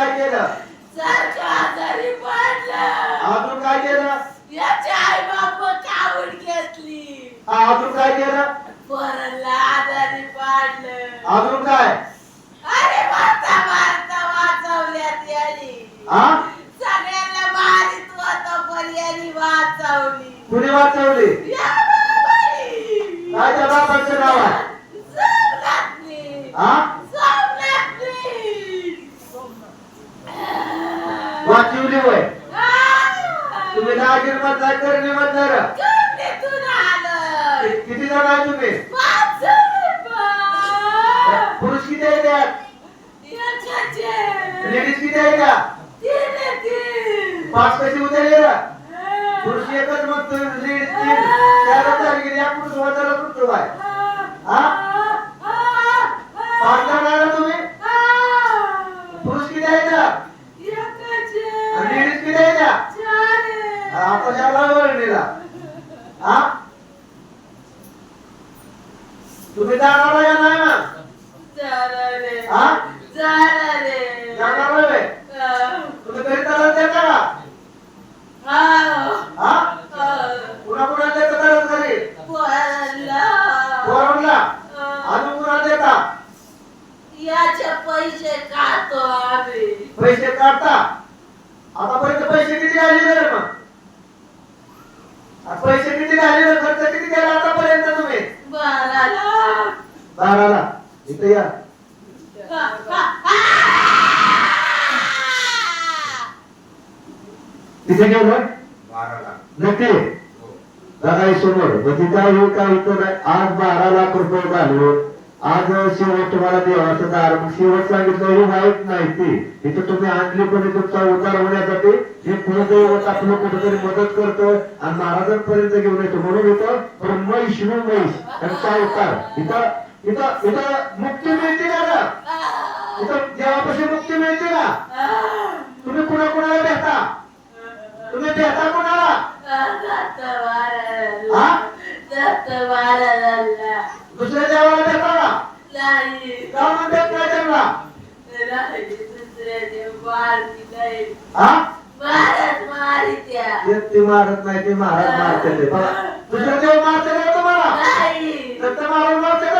काय केलं? सारखं आजारी पडलं. अजून काय केलं? याची आई बाप कावड घेतली. हा, अजून काय केलं? पोरांना आजारी पाडलं. अजून काय? अरे मारता मारता वाचवल्यात यानी हा सगळ्यांना मारित होता पण यांनी वाचवली. कुणी वाचवली? या बाबाई! काय त्या बापाचं नाव आहे तुम्ही करणे मतदार कवडीतून आलं. किती जण आहे तुम्ही! पुरुष किती आहे त्यात. लेडीज किती आहे तीन. पाच कशी उतरले ना. पुरुष एकच मग लेडीज तीन. की या पुरुष वाचायला पुरुष बाय? हा. पाच जण आहे ना तुम्ही? पुरुष किती आहे त्या? आता हा? तुम्ही जाणार आहे का नाही मग हा जाणार आहे तुम्ही घरी चालत देता का हा पुन्हा पुन्हा देता चालत घरी पोरांना अजून पुन्हा देता याचे पैसे खातो आम्ही पैसे काढता आतापर्यंत पैसे किती आलेले रे मग आ, पैसे किती आलेले खर्च किती केला आतापर्यंत तुम्ही बाराला बाराला इथे या. तिथे गेलं नक्की? दादा समोर. म्हणजे काय होईल काय होतं नाही. आज बारा लाख रुपये झाले. आज शेवट तुम्हाला देवाचं दार शेवट सांगितलं ही वाईट नाही ती. इथं तुम्ही आणली पण तुमचा उद्धार होण्यासाठी हे कुलदैवत आपलं कुठेतरी मदत करतो आणि महाराजांपर्यंत घेऊन येतो. म्हणून इथं ब्रह्म शिव महिष यांचा अवतार इथं इथं इथं मुक्ती मिळते ना इथं देवापाशी मुक्ती मिळते का तुम्ही कुणा कुणाला भेटा तुम्ही भेटा कुणाला? दुसऱ्या देवाला भेटा भेट नाही त्यांना. ते- ते मारत नाही ते महाराज मारते ते. बघा दुसरा देव मारते का तुम्हाला? दत्त महाराज मारते का?